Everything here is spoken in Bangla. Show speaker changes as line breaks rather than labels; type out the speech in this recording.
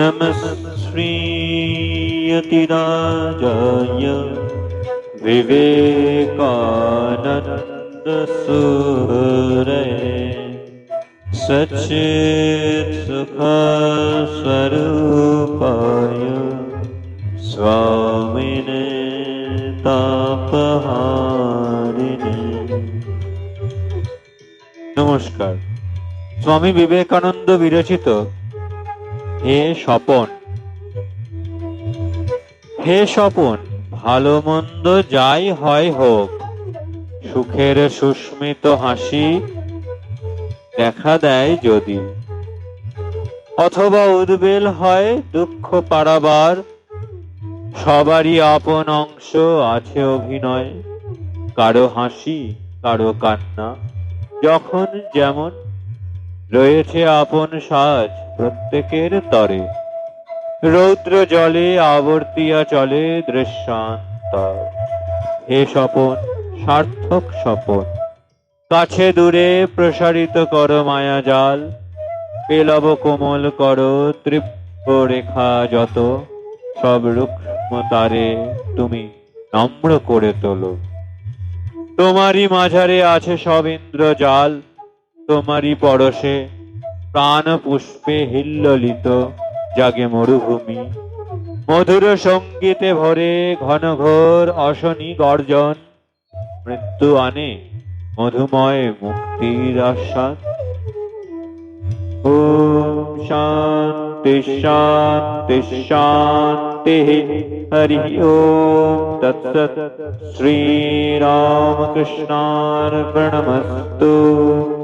नमः श्रीयतिराजाय विवेकानन्दसूरये सच्चित्सुखस्वरूपाय स्वामिने তাপহারিণী নমস্কার স্বামী বিবেকানন্দ বিরচিত হে স্বপন। হে স্বপন, ভালো মন্দ যাই হয় হোক, সুখের সুস্মিত হাসি দেখা দেয় যদি। অথবা উদ্বেল হয় দুঃখ পারাবার, সবারই আপন অংশ আছে অভিনয়, কারও হাসি, কারও কান্না, যখন যেমন রয়েছে আপন সাজ প্রত্যেকের তরে। রৌদ্র জলে আবর্তিয়া চলে দৃশ্যান্ত হে স্বপন, সার্থক স্বপন, কাছে দূরে প্রসারিত কর মায়া জাল। পেলব কোমল কর তৃপ্ত রেখা যত, সব রুক্ষ্মতারে তুমি নম্র করে তোলো। তোমারই মাঝারে আছে সব ইন্দ্রজাল। তোমারই পরশে প্রাণ পুষ্পে হিল্লিত জাগে মরুভূমি। মধুর সঙ্গীতে ভরে ঘন ঘোর অশনি গর্জন। মৃত্যু আনে মধুময় মুক্তির আশ্বাস। ওম শান্তি শান্তি শান্তি, হরি ওম তৎসৎ। শ্রীরামকৃষ্ণার্পণমস্তু।